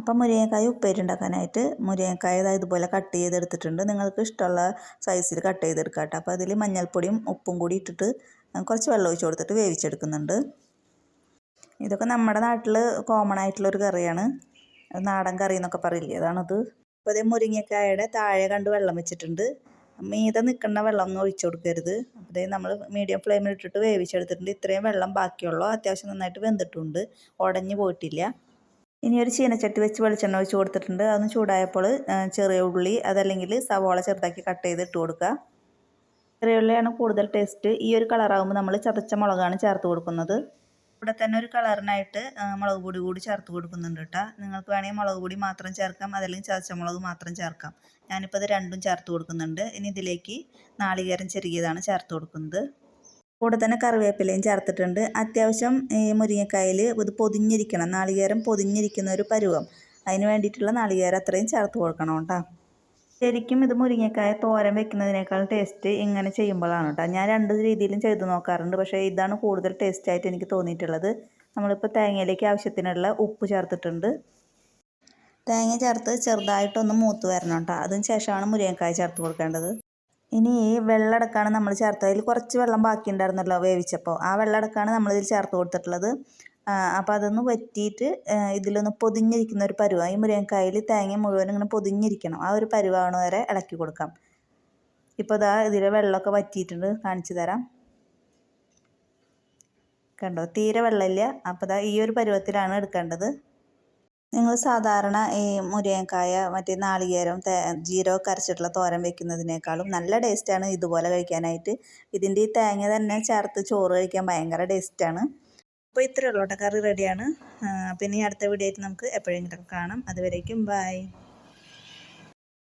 അപ്പം മുരിങ്ങക്കായ ഉപ്പേരി ഉണ്ടാക്കാനായിട്ട് മുരിങ്ങക്കായ ഇതുപോലെ കട്ട് ചെയ്തെടുത്തിട്ടുണ്ട്. നിങ്ങൾക്ക് ഇഷ്ടമുള്ള സൈസിൽ കട്ട് ചെയ്തെടുക്കാം കേട്ടോ. അപ്പോൾ അതിൽ മഞ്ഞൾപ്പൊടിയും ഉപ്പും കൂടി ഇട്ടിട്ട് കുറച്ച് വെള്ളം ഒഴിച്ച് കൊടുത്തിട്ട് വേവിച്ചെടുക്കുന്നുണ്ട്. ഇതൊക്കെ നമ്മുടെ നാട്ടിൽ കോമൺ ആയിട്ടുള്ള ഒരു കറിയാണ്. നാടൻ കറി എന്നൊക്കെ പറയില്ലേ? അതാണത്. അപ്പോൾ അതേ മുരിങ്ങക്കായയുടെ താഴെ കണ്ട് വെള്ളം വെച്ചിട്ടുണ്ട്. മീതെ നിൽക്കുന്ന വെള്ളം ഒന്നും ഒഴിച്ചു കൊടുക്കരുത്. അതേ നമ്മൾ മീഡിയം ഫ്ലെയിമിൽ ഇട്ടിട്ട് വേവിച്ചെടുത്തിട്ടുണ്ട്. ഇത്രയും വെള്ളം ബാക്കിയുള്ളൂ. അത്യാവശ്യം നന്നായിട്ട് വെന്തിട്ടുണ്ട്. ഉടഞ്ഞു പോയിട്ടില്ല. ഇനി ഒരു ചീനച്ചട്ടി വെച്ച് വെളിച്ചെണ്ണ ഒഴിച്ച് കൊടുത്തിട്ടുണ്ട്. അതൊന്ന് ചൂടായപ്പോൾ ചെറിയ ഉള്ളി അതല്ലെങ്കിൽ സവോള ചെറുതാക്കി കട്ട് ചെയ്ത് ഇട്ട് കൊടുക്കുക. ചെറിയ ഉള്ളിയാണ് കൂടുതൽ ടേസ്റ്റ് ഈ ഒരു കളറാകുമ്പോൾ നമ്മൾ ചതച്ച മുളകാണ് ചേർത്ത് കൊടുക്കുന്നത്. ഇവിടെ തന്നെ ഒരു കളറിനായിട്ട് മുളക് പൊടി കൂടി ചേർത്ത് കൊടുക്കുന്നുണ്ട് കേട്ടോ. നിങ്ങൾക്ക് വേണമെങ്കിൽ മുളക് പൊടി മാത്രം ചേർക്കാം അതല്ലെങ്കിൽ ചതച്ച മുളക് മാത്രം ചേർക്കാം. ഞാനിപ്പോൾ ഇത് രണ്ടും ചേർത്ത് കൊടുക്കുന്നുണ്ട്. ഇനി ഇതിലേക്ക് നാളികേരം ചെറിയതാണ് ചേർത്ത് കൊടുക്കുന്നത്. കൂടെ തന്നെ കറിവേപ്പിലയും ചേർത്തിട്ടുണ്ട്. അത്യാവശ്യം ഈ മുരിങ്ങക്കായിൽ ഇത് പൊതിഞ്ഞിരിക്കണം. നാളികേരം പൊതിഞ്ഞിരിക്കുന്ന ഒരു പരുവം. അതിന് വേണ്ടിയിട്ടുള്ള നാളികേരം അത്രയും ചേർത്ത് കൊടുക്കണം കേട്ടോ. ശരിക്കും ഇത് മുരിങ്ങക്കായ തോരൻ വെക്കുന്നതിനേക്കാൾ ടേസ്റ്റ് ഇങ്ങനെ ചെയ്യുമ്പോഴാണ് കേട്ടോ. ഞാൻ രണ്ട് രീതിയിലും ചെയ്ത് നോക്കാറുണ്ട്. പക്ഷേ ഇതാണ് കൂടുതൽ ടേസ്റ്റായിട്ട് എനിക്ക് തോന്നിയിട്ടുള്ളത്. നമ്മളിപ്പോൾ തേങ്ങയിലേക്ക് ആവശ്യത്തിനുള്ള ഉപ്പ് ചേർത്തിട്ടുണ്ട്. തേങ്ങ ചേർത്ത് ചെറുതായിട്ടൊന്ന് മൂത്ത് വരണം കേട്ടോ. അതിന് ശേഷമാണ് മുരിങ്ങക്കായ ചേർത്ത് കൊടുക്കേണ്ടത്. ഇനി ഈ വെള്ളടക്കാണ് നമ്മൾ ചേർത്തത്. അതിൽ കുറച്ച് വെള്ളം ബാക്കി ഉണ്ടായിരുന്നല്ലോ വേവിച്ചപ്പോൾ. ആ വെള്ളടക്കാണ് നമ്മളിതിൽ ചേർത്ത് കൊടുത്തിട്ടുള്ളത്. അപ്പോൾ അതൊന്ന് വറ്റിയിട്ട് ഇതിലൊന്ന് പൊതിഞ്ഞിരിക്കുന്ന ഒരു പരുവ. ഈ മുരിങ്ങക്കായിൽ തേങ്ങ മുഴുവൻ ഇങ്ങനെ പൊതിഞ്ഞിരിക്കണം. ആ ഒരു പരുവാണ് വരെ ഇളക്കി കൊടുക്കാം. ഇപ്പോൾ ഇതാ ഇതിലെ വെള്ളമൊക്കെ വറ്റിയിട്ടുണ്ട്. കാണിച്ചു തരാം. കണ്ടോ? തീരെ വെള്ളമില്ല. അപ്പോൾ ഇതാ ഈ ഒരു പരുവത്തിലാണ് എടുക്കേണ്ടത്. നിങ്ങൾ സാധാരണ ഈ മുരിങ്ങക്കായ മറ്റേ നാളികേരം ജീരോ അരച്ചിട്ടുള്ള തോരൻ വെക്കുന്നതിനേക്കാളും നല്ല ടേസ്റ്റാണ് ഇതുപോലെ കഴിക്കാനായിട്ട്. ഇതിന്റെ ഈ തേങ്ങ തന്നെ ചേർത്ത് ചോറ് കഴിക്കാൻ ഭയങ്കര ടേസ്റ്റാണ് അപ്പോൾ ഉള്ളൂ കേട്ടോ. കറി റെഡിയാണ് പിന്നെ ഈ അടുത്ത വീഡിയോ ആയിട്ട് നമുക്ക് എപ്പോഴെങ്കിലും കാണാം. അതുവരേക്കും ബൈ